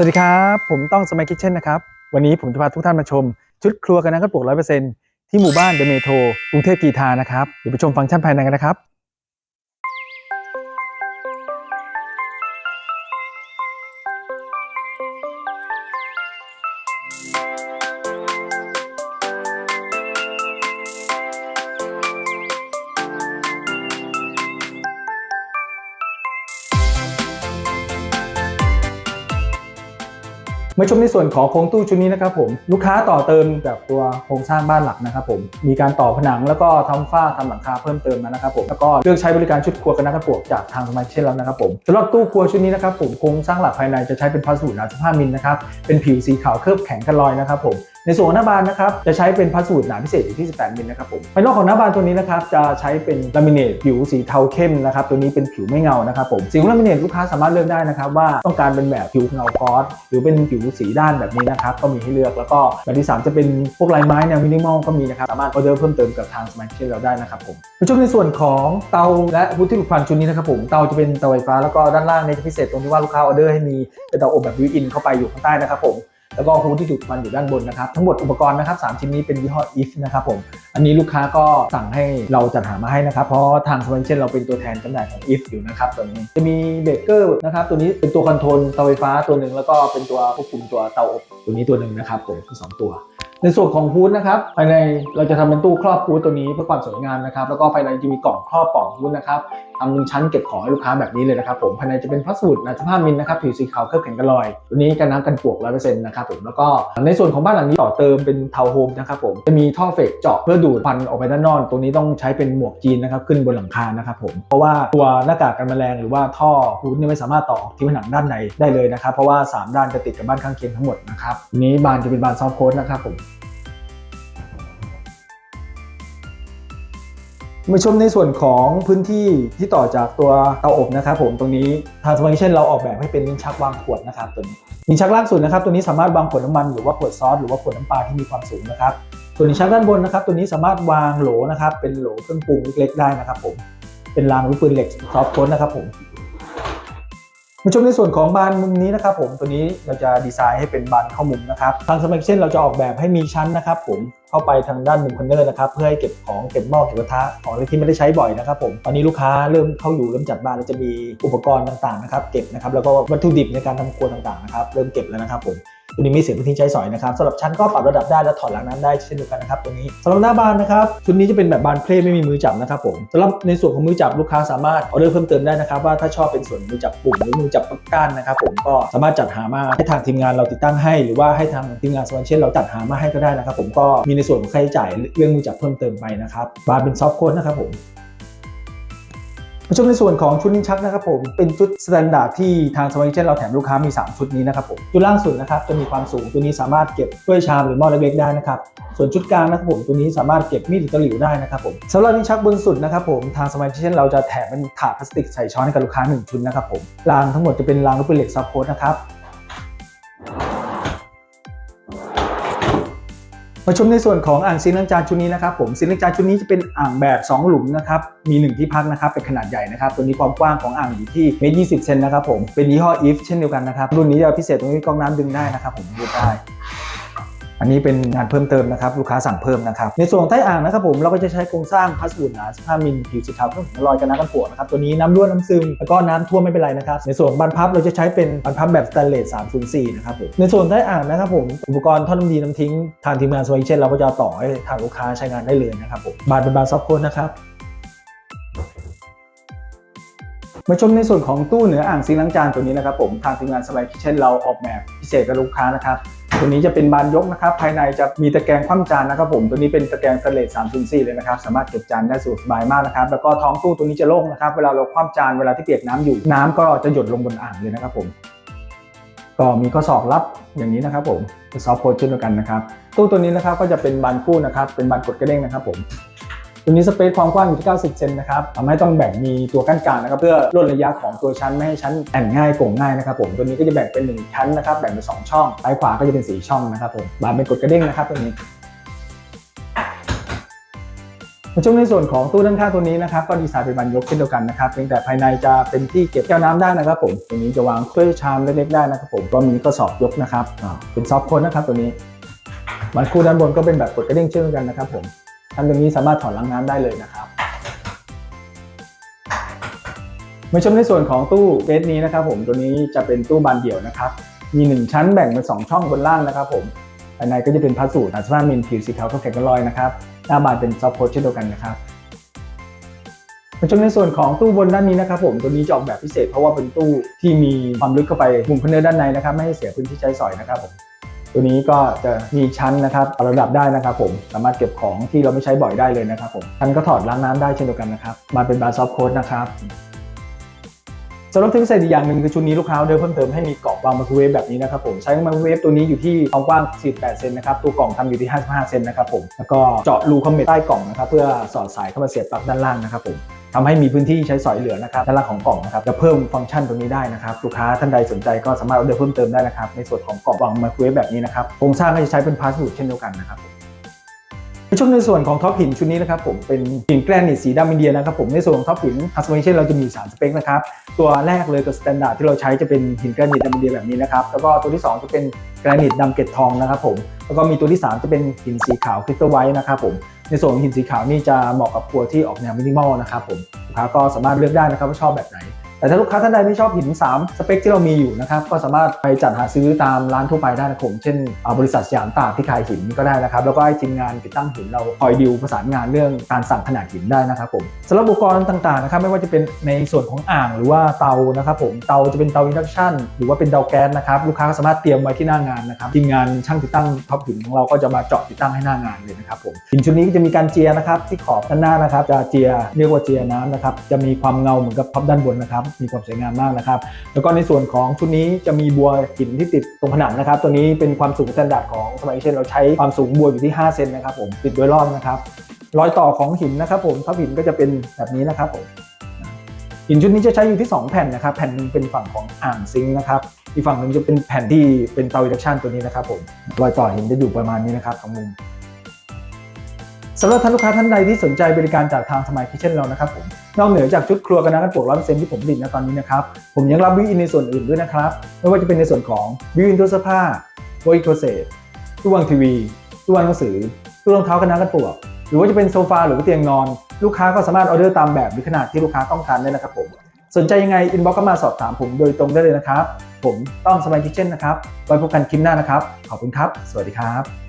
สวัสดีครับ ผมต้องสมัยคิทเช่นนะครับ วันนี้ผมจะพาทุกท่านมาชม ชุดครัวกันนะครับปลูกร้อยเปอร์เซ็นต์ที่หมู่บ้านเดเมโทกรุงเทพกีทานะครับ เดี๋ยวไปชมฟังก์ชันภายในกันนะครับ มาชมในส่วนของโครงตู้ชุดนี้นะครับผมลูกค้าต่อเติมจากตัวโครงสร้างบ้านหลักนะครับผมมีการต่อผนังแล้วก็ทำฝ้าทำหลังคาเพิ่มเติมมานะครับผมแล้วก็เลือกใช้บริการชุดครัวกันนะครับปลวกจากทางสมาชิกเช่นแล้วนะครับผมสำหรับตู้ครัวชุดนี้นะครับผมโครงสร้างหลักภายในจะใช้เป็นพลาสติกหนา15มิลนะครับเป็นผิวสีขาวเคลือบแข็งกันลอยนะครับผม ในส่วนของหน้าบานนะครับจะใช้เป็นพลาสติกหนาพิเศษอยู่ที่ 18มิลนะครับผมภายนอกของหน้าบานตัวนี้นะครับจะใช้เป็นลามิเนตผิวสีเทาเข้มนะครับตัวนี้เป็นผิวไม่เงานะครับผมสีของลามิเนตลูกค้าสามารถเลือกได้นะครับว่าต้องการเป็นแบบผิวเงากอสหรือเป็นผิวสีด้านแบบนี้นะครับก็มีให้เลือกแล้วก็แบบที่ 3 จะเป็นพวกลายไม้แนวมินิมอลก็มีนะครับสามารถออเดอร์เพิ่มเติมกับทางสมาชิกเราได้นะครับผมไปชมในส่วนของเตาและวุฒิลูกพันชุดนี้นะครับผมเตาจะเป็นเตาไฟฟ้าแล้วก็ด้านล่างในจะพิเศษตรงที่ว่าลูกค้าออเดอร์ให้มีเป็นเตาอบแบบวิวอินเข้าไปอยู่ข้างใต้นะครับผม แล้วก็ฮูดที่ดูดควันอยู่ด้านบนนะครับทั้งหมดอุปกรณ์นะครับ3ชิ้นนี้เป็นยี่ห้อ if นะครับผมอันนี้ลูกค้าก็สั่งให้เราจัดหามาให้นะครับเพราะทางสมาชิกเราเป็นตัวแทนจำหน่ายของ if อยู่นะครับตัวนี้จะมีเบเกอร์นะครับตัวนี้เป็นตัวคอนโทรลเตาไฟฟ้าตัวหนึ่งแล้วก็เป็นตัวควบคุมตัวเตาอบตัวนี้ตัวหนึ่งนะครับผมทั้งสองตัวในส่วนของฮูดนะครับภายในเราจะทำเป็นตู้ครอบฮูดตัวนี้เพื่อความสวยงามนะครับแล้วก็ภายในจะมีกล่องครอบปล่องฮูดนะครับ ทำเป็นชั้นเก็บของให้ลูกค้าแบบนี้เลยนะครับผมภายในจะเป็นพลาสติกหนา15มิลนะครับผิวสีขาวเคลือบแข็งกระลอยตัวนี้กันน้ำกันปวก100%นต์นะครับผมแล้วก็ในส่วนของบ้านหลังนี้ต่อเติมเป็นทาวน์โฮมนะครับผมจะมีท่อเฟกเจาะเพื่อดูดควันออกไปด้านนอกตรงนี้ต้องใช้เป็นหมวกจีนนะครับขึ้นบนหลังคานะครับผมเพราะว่าตัวหน้ากากกันแมลงหรือว่าท่อฮูดเนี่ยไม่สามารถต่อออกที่ผนังด้านในได้เลยนะครับเพราะว่าสามด้านจะติดกับบ้านข้างเคียงทั้งหมดนะครับนี้บานจะเป็นบานซอฟต์โค้ดนะครับผม มาชมในส่วนของพื้นที่ที่ต่อจากตัวเตาอบนะครับผมตรงนี้ทางสมาร์ทเช่นเราออกแบบให้เป็นลิ้นชักวางขวดนะครับตัวนี้ลิ้นชักล่างสุดนะครับตัวนี้สามารถวางขวดน้ำมันหรือว่าขวดซอสหรือว่าขวดน้ำปลาที่มีความสูงนะครับส่วนลิ้นชักด้านบนนะครับตัวนี้สามารถวางโหลนะครับเป็นโหลเครื่องปรุงเล็กๆได้นะครับผมเป็นรางลูกปืนเหล็กซอฟต์โค้ดนะครับผม มาชมในส่วนของบานมุมนี้นะครับผมตัวนี้เราจะดีไซน์ให้เป็นบานเข้ามุมนะครับทางสมาร์ทเช่นเราจะออกแบบให้มีชั้นนะครับผมเข้าไปทางด้านมุมคอนเนอร์นะครับเพื่อให้เก็บของเก็บหม้อเก็บกระทะของอะไรที่ไม่ได้ใช้บ่อยนะครับผมตอนนี้ลูกค้าเริ่มเข้าอยู่เริ่มจัดบ้านแล้วจะมีอุปกรณ์ต่างๆนะครับเก็บนะครับแล้วก็วัตถุดิบในการทำครัวต่างๆนะครับเริ่มเก็บแล้วนะครับผม ตัวนี้มีเสียงพื้นที่ใช้สอยนะครับสำหรับชั้นก็ปรับระดับได้และถอดหลังนั้นได้เช่นเดียวกันนะครับตัวนี้สำหรับหน้าบานนะครับชุดนี้จะเป็นแบบบานเพลไม่มีมือจับนะครับผมสำหรับในส่วนของมือจับลูกค้าสามารถออเดอร์เพิ่มเติมได้นะครับว่าถ้าชอบเป็นส่วนมือจับปุ่มหรือมือจับก้านนะครับผมก็สามารถจัดหามาให้ทางทีมงานเราติดตั้งให้ หรือว่าให้ทางทีมงานสมาชิกเราจัดหามาให้ก็ได้นะครับผมก็มีในส่วนของค่าใช้จ่ายเรื่องมือจับเพิ่มเติมไปนะครับบานเป็นซอฟต์โค้ดนะครับผม มาชมในส่วนของชุดลิ้นชักนะครับผมเป็นชุดสแตนดาร์ดที่ทางสมาชิกเราแถมลูกค้ามี 3 ชุดนี้นะครับผมชุดล่างสุดนะครับจะมีความสูงตัวนี้สามารถเก็บถ้วยชามหรือหม้อเล็กๆได้นะครับส่วนชุดกลางนะครับผมตัวนี้สามารถเก็บมีดหรือตะหลิวได้นะครับผมสำหรับลิ้นชักบนสุดนะครับผมทางสมาชิกเราจะแถมเป็นถาดพลาสติกใส่ช้อนให้กับลูกค้าหนึ่งชุดนะครับผมรางทั้งหมดจะเป็นรางลูกปืนเหล็กซับโพสนะครับ มาชมในส่วนของอ่างซีนเล้างจานชุดนี้นะครับผมซีนเล้างจานชุดนี้จะเป็นอ่างแบบ 2 หลุมนะครับมี 1 ที่พักนะครับเป็นขนาดใหญ่นะครับตัวนี้ความกว้างของอ่างอยู่ที่เมตรยีเซนนะครับผมเป็นยี่ห้อ if เช่นเดียวกันนะครับรุ่นนี้จะพิเศษตรงนี้กรองน้ำดึงได้นะครับผมดึงได้ อันนี้เป็นงานเพิ่มเติมนะครับลูกค้าสั่งเพิ่มนะครับในส่วนของใต้อ่างนะครับผมเราก็จะใช้โครงสร้างพลาสติกหนา15มิลผิวสีขาวเครื่องของลอยกันน้ำกันปวกนะครับตัวนี้น้ำรั่วน้ำซึมแล้วก็น้ำท่วมไม่เป็นไรนะครับในส่วนบานพับเราจะใช้เป็นบานพับแบบสแตนเลส304นะครับผมในส่วนใต้อ่างนะครับผมอุปกรณ์ท่อน้ำดีน้ำทิ้งทางทีมงานสวายเช่นเราก็จะต่อให้ทางลูกค้าใช้งานได้เลยนะครับผมบานเป็นบานซอฟต์โค้ดนะครับมาชมในส่วนของตู้เหนืออ่างซิงล้างจานตัวนี้นะครับผมทางทีมงานสบายคิเช่นเราออกแบบพิเศษกับลูกค้านะครับ ตัวนี้จะเป็นบานยกนะครับ ภายในจะมีตะแกรงคว่ำจานนะครับผมตัวนี้เป็นตะแกรงสแตนเลส304เลยนะครับ สามารถเก็บจานได้สะดวกสบายมากนะครับ แล้วก็ท้องตู้ตัวนี้จะโล่งนะครับ เวลาเราคว่ำจานเวลาที่เปียกน้ำอยู่ น้ำก็จะหยดลงบนอ่างเลยนะครับผมก็มีข้อศอกรับอย่างนี้นะครับผมซอฟต์โค้ดเช่นเดียวกันนะครับ ตู้ตัวนี้นะครับก็จะเป็นบานคู่นะครับเป็นบานกดกระเด้งนะครับผม ตัวนี้สเปซความกว้างอยู่ที่ 90 เซนนะครับทำให้ต้องแบ่งมีตัวกั้นกลางนะครับเพื่อลดระยะของตัวชั้นไม่ให้ชั้นแอนง่ายโก่งง่ายนะครับผมตัวนี้ก็จะแบ่งเป็น 1 ชั้นนะครับแบ่งเป็น 2 ช่องซ้ายขวาก็จะเป็น 4 ช่องนะครับผมบานเป็นกดกระเด้งนะครับตัวนี้มในช่วงในส่วนของตู้ด้านข้างตัวนี้นะครับก็ดีไซน์เป็นบานยกเช่นเดียวกันนะครับเพียงแต่ภายในจะเป็นที่เก็บแก้วน้ำได้นะครับผมตรงนี้จะวางถ้วยชามเล็กๆได้นะครับผมก็มีข้อสอบยกนะครับเป็นซอฟต์โค้ดนะครับตัวนี้มันคู่ด้านบนก็เป็นแบบกดกระดิ่งเช่นเดียวกันนะครับผม ทำตรงนี้สามารถถอดล้างน้ำได้เลยนะครับมาชมในส่วนของตู้เบสนี้นะครับ ผมตัวนี้จะเป็นตู้บานเดี่ยวนะครับ มีหนึ่งชั้นแบ่งเป็นสองช่องบนล่างนะครับ ผมภายในก็จะเป็นพลาสติกอัลตรามินผิวสีขาวก็แข็งกระลอยนะครับหน้าบานเป็นซอฟต์โพสเช่นเดียวกันนะครับมาชมในส่วนของตู้บนด้านนี้นะครับ ผมตัวนี้จะออกแบบพิเศษเพราะว่าเป็นตู้ที่มีความลึกเข้าไปมุมคอนเนอร์ด้านในนะครับ ไม่ให้เสียพื้นที่ใช้สอยนะครับผม ตัวนี้ก็จะมีชั้นนะครับระดับได้นะครับผม สามารถเก็บของที่เราไม่ใช้บ่อยได้เลยนะครับผมชั้นก็ถอดล้างน้ำได้เช่นเดียวกันนะครับ มาเป็นบาร์ซอฟโค้ดนะครับ สำหรับที่พิเศษอีกอย่างหนึ่งคือชุดนี้ลูกค้าเดินเพิ่มเติมให้มีกล่องวางไมโครเวฟแบบนี้นะครับผมใช้ไมโครเวฟตัวนี้อยู่ที่ความกว้าง 48 เซนนะครับตัวกล่องทำอยู่ที่ 55 เซนนะครับผมแล้วก็เจาะรูคอมเมตใต้กล่องนะครับเพื่อสอดสายเข้ามาเสียบปลั๊กด้านล่างนะครับผมทำให้มีพื้นที่ใช้สอยเหลือนะครับด้านล่างของกล่องนะครับจะเพิ่มฟังก์ชันตรงนี้ได้นะครับลูกค้าท่านใดสนใจก็สามารถเอาเดินเพิ่มเติมได้นะครับในส่วนของกล่องวางไมโครเวฟแบบนี้นะครับโครงสร้างก็จะใช้เป็นพลาสติกเช่นเดียวกันนะครับ ในช่วงในส่วนของท็อปหินชุดนี้นะครับผมเป็นหินแกรนิตสีดำอินเดียนะครับผมในส่วนของท็อปหินคัสตอมเช่นเราจะมีสามสเปคนะครับตัวแรกเลยกับสแตนดาร์ดที่เราใช้จะเป็นหินแกรนิตดำอินเดียแบบนี้นะครับแล้วก็ตัวที่ 2 จะเป็นแกรนิตดำเกล็ดทองนะครับผมแล้วก็มีตัวที่ 3 จะเป็นหินสีขาวคริสตัลไวท์นะครับผมในส่วนของหินสีขาวนี่จะเหมาะกับครัวที่ออกแนวมินิมอลนะครับผมลูกค้าก็สามารถเลือกได้นะครับว่าชอบแบบไหน แต่ถ้าลูกค้าท่านใดไม่ชอบหิน 3 สเปคที่เรามีอยู่นะครับก็สามารถไปจัดหาซื้อตามร้านทั่วไปได้นะครับผม เช่นอาบริษัทสยามตากที่ขายหินก็ได้นะครับ แล้วก็ให้ทีมงานติดตั้งหินเราคอยดิวประสานงานเรื่องการสั่งขนาดหินได้นะครับผมสำหรับอุปกรณ์ต่างๆนะครับไม่ว่าจะเป็นในส่วนของอ่างหรือว่าเตานะครับผมเตาจะเป็นเตาอินดักชันหรือว่าเป็นเตาแก๊สนะครับลูกค้าก็สามารถเตรียมไว้ที่หน้างานนะครับทีมงานช่างติดตั้งท็อปหินของเราก็จะมาเจาะติดตั้งให้หน้างานเลยนะครับผมหินชุดนี้ก็จะมีการเจียนะครับที่ขอบด้านหน้านะครับจะเจียเรียกว่าเจียน้ำนะครับจะมีความเงาเหมือนกับท็อปด้านบนนะครับมีความสวยงามมากนะครับ แล้วก็ในส่วนของชุดนี้จะมีบัวหินที่ติดตรงผนังนะครับ ตัวนี้เป็นความสูงสแตนดาร์ดของสมัยเช่นเราใช้ความสูงบัวอยู่ที่ 5 เซนนะครับผมติดโดยรอบนะครับรอยต่อของหินนะครับผมท็อปหินก็จะเป็นแบบนี้นะครับผมหินชุดนี้จะใช้อยู่ที่ 2 แผ่นนะครับ แผ่นนึงเป็นฝั่งของอ่างซิงค์นะครับอีกฝั่งหนึ่งจะเป็นแผ่นที่เป็นเตาอินดักชันตัวนี้นะครับผมรอยต่อหินจะอยู่ประมาณนี้นะครับสองมุมสำหรับท่านลูกค้าท่านใดที่สนใจบริการจากทางสมัยคิเช่นเรานะครับผม นอกเหนือจากชุดครัวกันนะกันปลวกร้อยเปอร์เซ็นต์ที่ผมผลิตนะตอนนี้นะครับ ผมยังรับวิอินในส่วนอื่นด้วยนะครับ ไม่ว่าจะเป็นในส่วนของวิอินตู้เสื้อผ้าโวอิโคเซตตู้วางทีวีตู้วางหนังสือตู้รองเท้ากันนะกันปลวก หรือว่าจะเป็นโซฟาหรือว่าเตียงนอน ลูกค้าก็สามารถออเดอร์ตามแบบหรือขนาดที่ลูกค้าต้องการได้นะครับผมสนใจยังไงอินบ็อกก็มาสอบถามผมโดยตรงได้เลยนะครับ ผมต้องสมัยคิเช่นนะครับ ไว้พบกันคลิปหน้านะครับ ขอบคุณครับ สวัสดีครับ